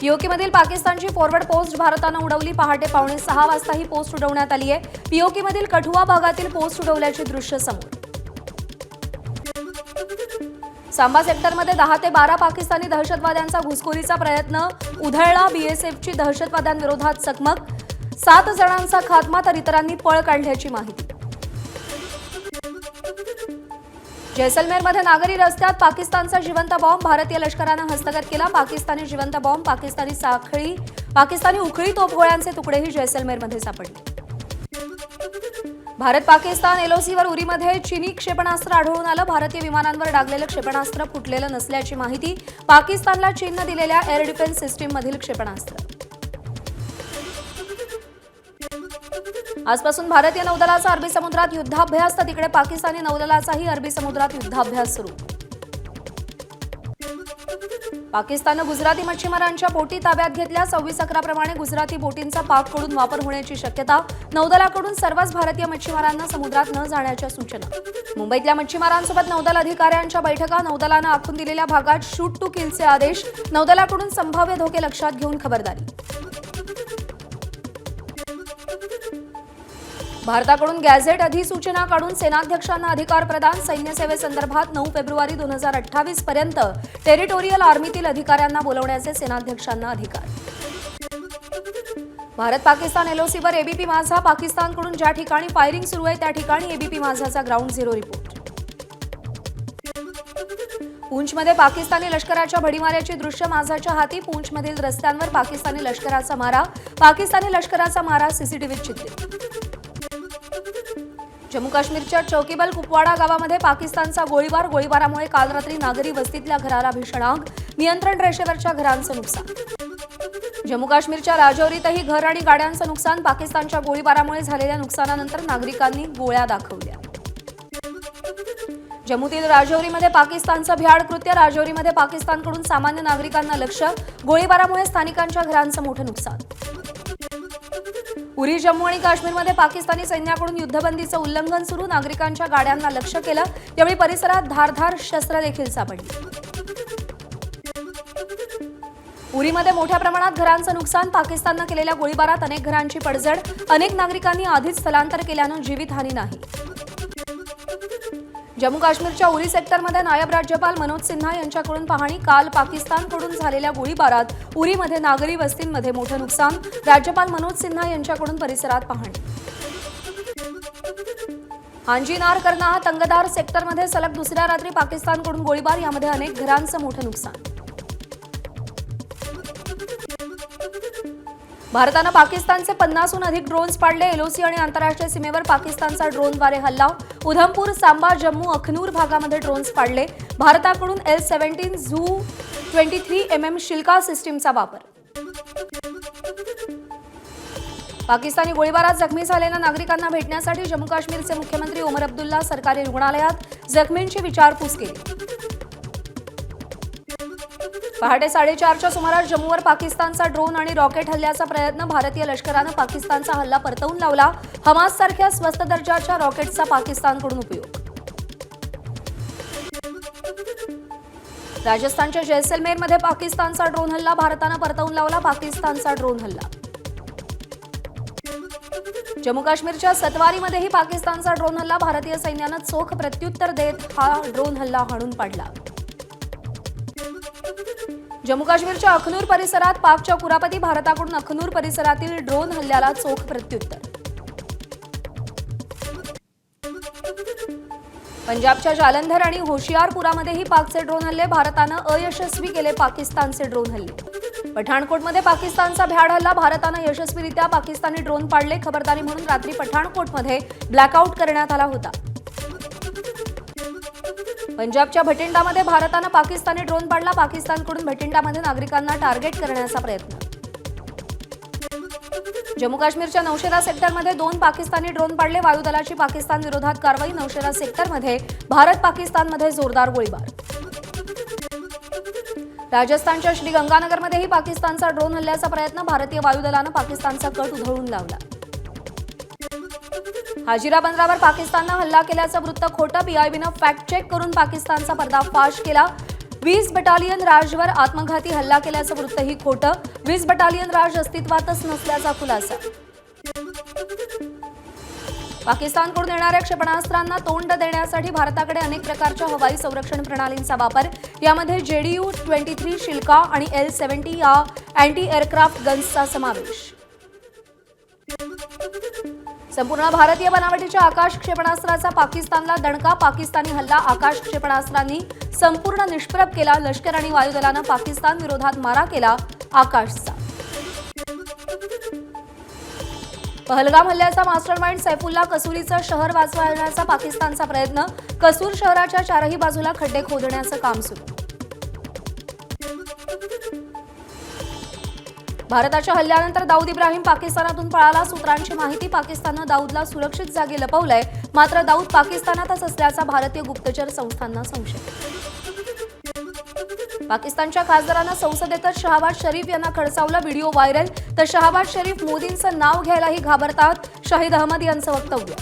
पीओकेमधील पाकिस्तानची forward post भारतानं उडवली. पहाटे पावणे सहा वाजता ही पोस्ट उडवण्यात आली आहे. पीओकेमधील कठुआ भागातील पोस्ट उडवल्याची दृश्य समोर. सांबा सेक्टरमध्ये दहा ते बारा पाकिस्तानी दहशतवाद्यांचा घुसखोरीचा प्रयत्न उधळला. बीएसएफची दहशतवाद्यांविरोधात चकमक. सात जणांचा खात्मा तर इतरांनी पळ काढल्याची माहिती. जैसलमेरमध्ये नागरी रस्त्यात पाकिस्तानचा जिवंत बॉम्ब भारतीय लष्करानं हस्तगत केला. पाकिस्तानी जिवंत बॉम्ब पाकिस्तानी साखळी पाकिस्तानी उखळी तोफगोळ्यांचे तुकडेही जैसलमेरमध्ये सापडले. भारत पाकिस्तान एलओसीवर उरीमध्ये चिनी क्षेपणास्त्र आढळून आलं. भारतीय विमानांवर डागलेलं क्षेपणास्त्र फुटलेलं नसल्याची माहिती पाकिस्तानला चीननं दिलेल्या एअर डिफेन्स सिस्टीममधील क्षेपणास्त्र. आजपासून भारतीय नौदलाचा अरबी समुद्रात युद्धाभ्यास तर तिकडे पाकिस्तानी नौदलाचाही अरबी समुद्रात युद्धाभ्यास सुरू. पाकिस्ताननं गुजराती मच्छीमारांच्या बोटी ताब्यात घेतल्या. सव्वीस अकराप्रमाणे गुजराती बोटींचा पाककडून वापर होण्याची शक्यता. नौदलाकडून सर्वच भारतीय मच्छीमारांना समुद्रात न जाण्याच्या सूचना. मुंबईतल्या मच्छीमारांसोबत नौदल अधिकाऱ्यांच्या बैठका नौदलानं आखून दिलेल्या भागात शूट टू किलचे आदेश नौदलाकडून संभाव्य धोके लक्षात घेऊन खबरदारी. भारताकडून गॅझेट अधिसूचना काढून सेनाध्यक्षांना अधिकार प्रदान सैन्यसेवेसंदर्भात नऊ फेब्रुवारी दोन हजार अठ्ठावीस पर्यंत टेरिटोरियल आर्मीतील अधिकाऱ्यांना बोलवण्याचे सेनाध्यक्षांना अधिकार. भारत पाकिस्तान एलओसीवर एबीपी माझा पाकिस्तानकडून ज्या ठिकाणी फायरिंग सुरू आहे त्या ठिकाणी एबीपी माझाचा ग्राउंड झिरो रिपोर्ट. पूंछमध्ये पाकिस्तानी लष्कराच्या भडीमाऱ्याची दृश्य माझाच्या हाती पूंछमधील रस्त्यांवर पाकिस्तानी लष्कराचा मारा पाकिस्तानी लष्कराचा मारा सीसीटीव्हीत चित्रित जम्मू काश्मीरच्या चौकीबल कुपवाडा गावामध्ये पाकिस्तानचा गोळीबार. गोळीबारामुळे काल रात्री नागरी वस्तीतल्या घराला भीषण आग. नियंत्रण रेषेवरच्या घरांचं नुकसान. जम्मू काश्मीरच्या राजौरीतही घर आणि गाड्यांचं नुकसान. पाकिस्तानच्या गोळीबारामुळे झालेल्या नुकसानानंतर नागरिकांनी गोळ्या दाखवल्या. जम्मूतील राजौरीमध्ये पाकिस्तानचं भ्याड कृत्य. राजौरीमध्ये पाकिस्तानकडून सामान्य नागरिकांना लक्ष गोळीबारामुळे स्थानिकांच्या घरांचं मोठं नुकसान. उरी जम्मू आणि काश्मीरमध्ये पाकिस्तानी सैन्याकडून युद्धबंदीचं उल्लंघन सुरू. नागरिकांच्या गाड्यांना लक्ष केलं. यावेळी परिसरात धारधार शस्त्र देखील सापडली. उरीमध्ये मोठ्या प्रमाणात घरांचं नुकसान. पाकिस्ताननं केलेल्या गोळीबारात अनेक घरांची पडझड. अनेक नागरिकांनी आधीच स्थलांतर केल्यानं जीवितहानी नाही. जम्मू काश्मीरच्या उरी सेक्टरमध्ये नायब राज्यपाल मनोज सिन्हा यांच्याकडून पाहणी काल पाकिस्तानकडून झालेल्या गोळीबारात उरीमध्ये नागरी वस्तींमध्ये मोठं नुकसान. राज्यपाल मनोज सिन्हा यांच्याकडून परिसरात पाहणी. हांजीनार हा तंगदार सेक्टरमध्ये सलग दुसऱ्या रात्री पाकिस्तानकडून गोळीबार यामध्ये अनेक घरांचं मोठं नुकसान. भारतानं पाकिस्तानचे पन्नासहून अधिक ड्रोन्स पाडले. एलओसी आणि आंतरराष्ट्रीय सीमेवर पाकिस्तानचा ड्रोनद्वारे हल्ला. उधमपूर सांबा जम्मू अखनूर भागामध्ये ड्रोन्स पाडले. भारताकडून L seventeen ZU twenty three M M Shilka सिस्टीमचा वापर. पाकिस्तानी गोळीबारात जखमी झालेल्या नागरिकांना भेटण्यासाठी जम्मू काश्मीरचे मुख्यमंत्री ओमर अब्दुल्ला सरकारी रुग्णालयात जखमींची विचारपूस केली. पहाटे साडेचारच्या सुमारास जम्मूवर पाकिस्तानचा ड्रोन आणि रॉकेट हल्ल्याचा प्रयत्न भारतीय लष्करानं पाकिस्तानचा हल्ला परतवून लावला. हमास सारख्या स्वस्त दर्जाच्या रॉकेटचा पाकिस्तानकडून उपयोग. राजस्थानच्या जैसलमेरमध्ये पाकिस्तानचा ड्रोन हल्ला भारतानं परतवून लावला पाकिस्तानचा ड्रोन हल्ला. जम्मू काश्मीरच्या सतवारीमध्येही पाकिस्तानचा ड्रोन हल्ला भारतीय सैन्यानं चोख प्रत्युत्तर देत हा ड्रोन हल्ला हाणून पाडला. जम्मू काश्मीरच्या अखनूर परिसरात पाकच्या कुरापती भारताकडून अखनूर परिसरातील ड्रोन हल्ल्याला चोख प्रत्युत्तर. पंजाबच्या जालंधर आणि होशियारपुरामध्येही पाकचे ड्रोन हल्ले. भारतानं अयशस्वी केले पाकिस्तानचे ड्रोन हल्ले. पठाणकोटमध्ये पाकिस्तानचा भ्याड हल्ला. भारतानं यशस्वीरित्या पाकिस्तानी ड्रोन पाडले खबरदारी म्हणून रात्री पठाणकोटमध्ये ब्लॅकआउट करण्यात आला होता. पंजाबच्या भटिंडामध्ये भारतानं पाकिस्तानी ड्रोन पाडला. पाकिस्तानकडून भटिंडामध्ये नागरिकांना टार्गेट करण्याचा प्रयत्न. जम्मू काश्मीरच्या नौशेरा सेक्टरमध्ये दोन पाकिस्तानी ड्रोन पाडले. वायुदलाची पाकिस्तान विरोधात कारवाई. नौशेरा सेक्टरमध्ये भारत पाकिस्तानमध्ये जोरदार गोळीबार. राजस्थानच्या श्रीगंगानगरमध्येही पाकिस्तानचा ड्रोन हल्ल्याचा प्रयत्न. भारतीय वायुदलानं पाकिस्तानचा कट उधळून लावला. हाजिरा बंदरावर पाकिस्ताननं हल्ला केल्याचं वृत्त खोटं पीआयबीनं फॅक्ट चेक करून पाकिस्तानचा पर्दाफाश केला. वीस बटालियन राजवर आत्मघाती हल्ला केल्याचं वृत्तही खोटं. वीस बटालियन राज अस्तित्वातच नसल्याचा खुलासा. पाकिस्तानकडून येणाऱ्या क्षेपणास्त्रांना तोंड देण्यासाठी भारताकडे अनेक प्रकारच्या हवाई संरक्षण प्रणालींचा वापर. यामध्ये जेडीयू ट्वेंटी थ्री शिल्का आणि एल सेव्हन्टी या अँटी एअरक्राफ्ट गन्सचा समावेश. संपूर्ण भारतीय बनावटीच्या आकाश क्षेपणास्त्राचा पाकिस्तानला दणका पाकिस्तानी हल्ला आकाश क्षेपणास्त्रांनी संपूर्ण निष्प्रभ केला. लष्कर आणि वायुदलानं पाकिस्तान विरोधात मारा केला आकाशचा. पहलगाम हल्ल्याचा मास्टरमाइंड सैफुल्ला कसुरीचं शहर वाचवण्याचा पाकिस्तानचा प्रयत्न. कसूर शहराच्या चारही बाजूला खड्डे खोदण्याचं काम सुरू. भारताच्या हल्ल्यानंतर दाऊद इब्राहिम पाकिस्तानातून पळाला. सूत्रांची माहिती पाकिस्ताननं दाऊदला सुरक्षित जागी लपवलंय. मात्र दाऊद पाकिस्तानातच असल्याचा भारतीय गुप्तचर संस्थांना संशय. पाकिस्तानच्या खासदारांना संसदेतच शहाबाज शरीफ यांना खडसावला व्हिडिओ व्हायरल. तर शहाबाज शरीफ मोदींचं नाव घ्यायलाही घाबरतात. शाहिद अहमद यांचं वक्तव्य.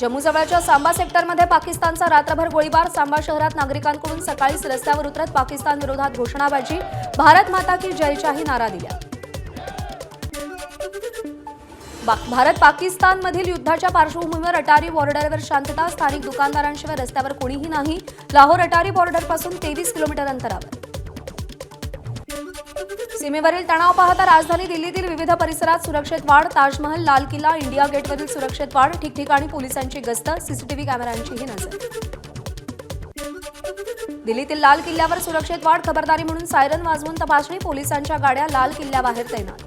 जम्मूजवळच्या सांबा सेक्टरमध्ये पाकिस्तानचा रात्रभर गोळीबार. सांबा शहरात नागरिकांकडून सकाळीच रस्त्यावर उतरत पाकिस्तान विरोधात घोषणाबाजी. भारत माता की जयच्याही नारा दिल्या. बा- भारत पाकिस्तानमधील युद्धाच्या पार्श्वभूमीवर अटारी बॉर्डरवर शांतता स्थानिक दुकानदारांशिवाय रस्त्यावर कोणीही नाही. लाहोर अटारी बॉर्डरपासून तेवीस किलोमीटर अंतरावर. सीमेवरील तणाव पाहता राजधानी दिल्लीतील विविध परिसरात सुरक्षेत वाढ ताजमहल लाल किल्ला इंडिया गेटवरील सुरक्षेत वाढ ठिकठिकाणी पोलिसांची गस्त सीसीटीव्ही कॅमेऱ्यांचीही नजर. दिल्लीतील लाल किल्ल्यावर सुरक्षेत वाढ खबरदारी म्हणून सायरन वाजवून तपासणी पोलिसांच्या गाड्या लाल किल्ल्याबाहेर तैनात.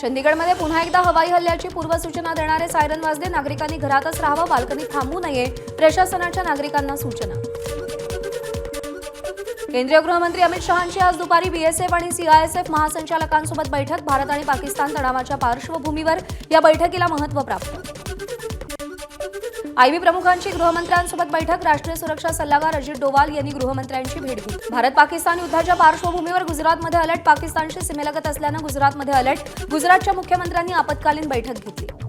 चंदीगडमध्ये पुन्हा एकदा हवाई हल्ल्याची पूर्वसूचना देणारे सायरन वाजले नागरिकांनी घरातच राहावं बाल्कनीत थांबू नये प्रशासनाच्या नागरिकांना सूचना. केंद्रीय गृहमंत्री अमित शहांची आज दुपारी बीएसएफ आणि सीआयएसएफ महासंचालकांसोबत बैठक. भारत आणि पाकिस्तान तणावाच्या पार्श्वभूमीवर या बैठकीला महत्त्व प्राप्त. आयबी प्रमुखांची गृहमंत्र्यांसोबत बैठक. राष्ट्रीय सुरक्षा सल्लागार अजित डोवाल यांनी गृहमंत्र्यांची भेट घेतली. भारत पाकिस्तान युद्धाच्या पार्श्वभूमीवर गुजरातमध्ये अलर्ट. पाकिस्तानशी सीमेलगत असल्यानं गुजरातमध्ये अलर्ट. गुजरातच्या मुख्यमंत्र्यांनी आपत्कालीन बैठक घेतली.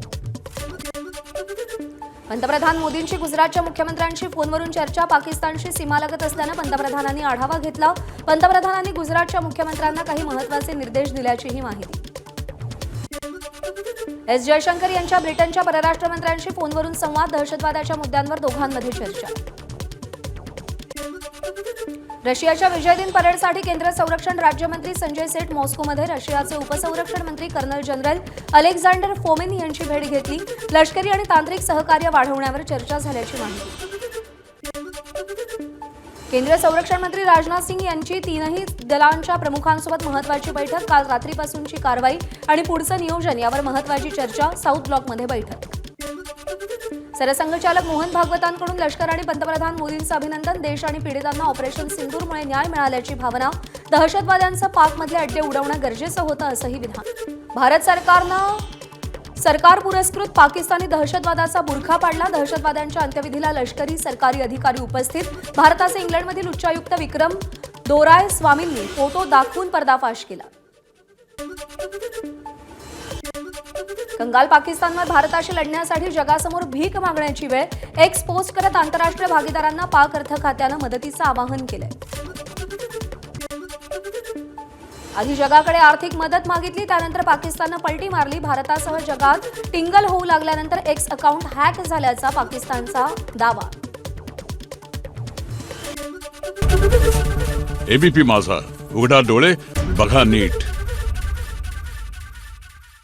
पंतप्रधान मोदींची गुजरातच्या मुख्यमंत्र्यांशी फोनवरून चर्चा पाकिस्तानशी सीमालगत असल्यानं पंतप्रधानांनी आढावा घेतला. पंतप्रधानांनी गुजरातच्या मुख्यमंत्र्यांना काही महत्त्वाचे निर्देश दिल्याचीही माहिती. एस जयशंकर यांच्या ब्रिटनच्या परराष्ट्र मंत्र्यांशी फोनवरून संवाद दहशतवादाच्या मुद्द्यांवर दोघांमध्ये चर्चा. रशियाच्या विजय दिन परेडसाठी केंद्र संरक्षण राज्यमंत्री संजय सेठ मॉस्कोमध्ये रशियाचे उपसंरक्षण मंत्री कर्नल जनरल अलेक्झांडर फोमिन यांची भेट घेतली. लष्करी आणि तांत्रिक सहकार्य वाढवण्यावर चर्चा झाल्याची माहिती. केंद्रीय संरक्षण मंत्री राजनाथ सिंग यांची तीनही दलांच्या प्रमुखांसोबत महत्वाची बैठक. काल रात्रीपासूनची कारवाई आणि पुढचं नियोजन यावर महत्वाची चर्चा साऊथ ब्लॉकमध्ये बैठक. सरसंघचालक मोहन भागवतांकडून लष्कर आणि पंतप्रधान मोदींचं अभिनंदन. देश आणि पीडितांना ऑपरेशन सिंदूरमुळे न्याय मिळाल्याची भावना. दहशतवाद्यांचं पाकमधले अड्डे उडवणं गरजेचं होतं असंही विधान. भारत सरकारनं सरकार पुरस्कृत पाकिस्तानी दहशतवादाचा बुरखा पाडला. दहशतवाद्यांच्या अंत्यविधीला लष्करी सरकारी अधिकारी उपस्थित. भारताचे इंग्लंडमधील उच्चायुक्त विक्रम दोराय स्वामींनी फोटो दाखवून पर्दाफाश केला. कंगाल पाकिस्तानवर भारताशी लढण्यासाठी जगासमोर भीक मागण्याची वेळ एक्स पोस्ट करत आंतरराष्ट्रीय भागीदारांना पाक अर्थ खात्यानं मदतीचं आवाहन केलंय. आधी जगाकडे आर्थिक मदत मागितली त्यानंतर पाकिस्ताननं पलटी मारली. भारतासह जगात टिंगल होऊ लागल्यानंतर एक्स अकाउंट हॅक झाल्याचा पाकिस्तानचा दावा. एबीपी माझा. उघडा डोळे बघा नीट.